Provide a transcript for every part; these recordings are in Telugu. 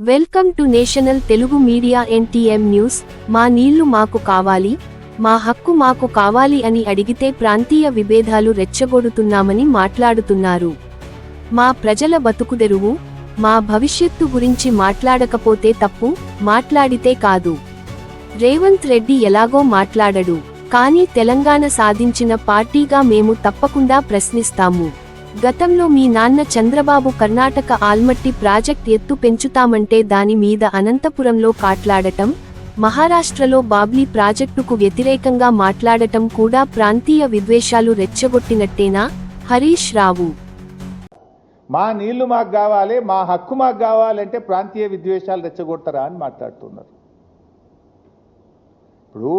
Welcome to national Telugu media NTM news. మా నీళ్ళు మాకు కావాలి మా హక్కు మాకు కావాలి అని అడిగితే ప్రాంతీయ విభేదాలు రెచ్చగొడుతున్నామని మాట్లాడుతున్నారు. మా ప్రజల బతుకుదెరువు మా భవిష్యత్తు గురించి మాట్లాడకపోతే తప్పు మాట్లాడితే కాదు. రేవంత్ రెడ్డి ఎలాగో మాట్లాడడు కానీ తెలంగాణ సాధించిన పార్టీగా మేము తప్పకుండా ప్రశ్నిస్తాము. గతంలో మీ నాన్న చంద్రబాబు కర్ణాటక ఆల్మట్టి ప్రాజెక్ట్ ఎత్తు పెంచుతామంటే దాని మీద అనంతపురంలో కాట్లాడటం మహారాష్ట్రలో బాబ్లీ ప్రాజెక్టుకు వ్యతిరేకంగా మాట్లాడటం కూడా ప్రాంతీయ విద్వేషాలు రెచ్చగొట్టినట్టేనా? హరీష్ రావు. మా నీళ్ళు మాకు కావాలి మా హక్కు మాకు కావాలంటే ప్రాంతీయ విద్వేషాలు రెచ్చగొడతారా అని మాట్లాడుతున్నారు. ఇప్పుడు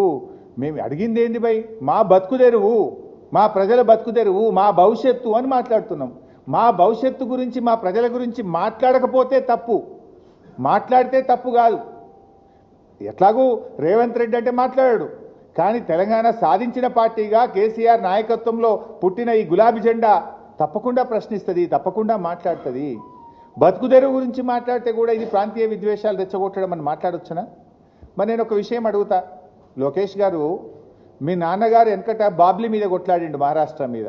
మేము అడిగింది ఏంది భయ్? మా బతుకు తెరువు. మా ప్రజల బతుకు తెరువు మా భవిష్యత్తు అని మాట్లాడుతున్నాం. మా భవిష్యత్తు గురించి మా ప్రజల గురించి మాట్లాడకపోతే తప్పు. మాట్లాడితే తప్పు కాదు. ఎట్లాగూ రేవంత్ రెడ్డి అంటే మాట్లాడాడు. కానీ తెలంగాణ సాధించిన పార్టీగా కేసీఆర్ నాయకత్వంలో పుట్టిన ఈ గులాబీ జెండా తప్పకుండా ప్రశ్నిస్తుంది తప్పకుండా మాట్లాడుతుంది. బతుకుదెరువు గురించి మాట్లాడితే కూడా ఇది ప్రాంతీయ విద్వేషాలు రెచ్చగొట్టడం అని మాట్లాడొచ్చునా? మరి నేను ఒక విషయం అడుగుతా. లోకేష్ గారు మీ నాన్నగారు వెనకట బాబ్లీ మీద కొట్లాడిండు మహారాష్ట్ర మీద.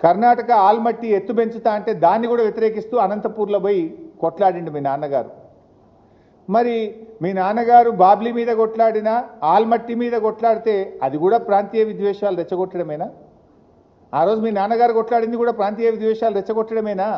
కర్ణాటక ఆల్మట్టి ఎత్తు పెంచుతా అంటే దాన్ని కూడా వ్యతిరేకిస్తూ అనంతపూర్లో పోయి కొట్లాడిండు మీ నాన్నగారు. మరి మీ నాన్నగారు బాబ్లీ మీద కొట్లాడినా ఆల్మట్టి మీద కొట్లాడితే అది కూడా ప్రాంతీయ విద్వేషాలు రెచ్చగొట్టడమేనా? ఆ రోజు మీ నాన్నగారు కొట్లాడింది కూడా ప్రాంతీయ విద్వేషాలు రెచ్చగొట్టడమేనా?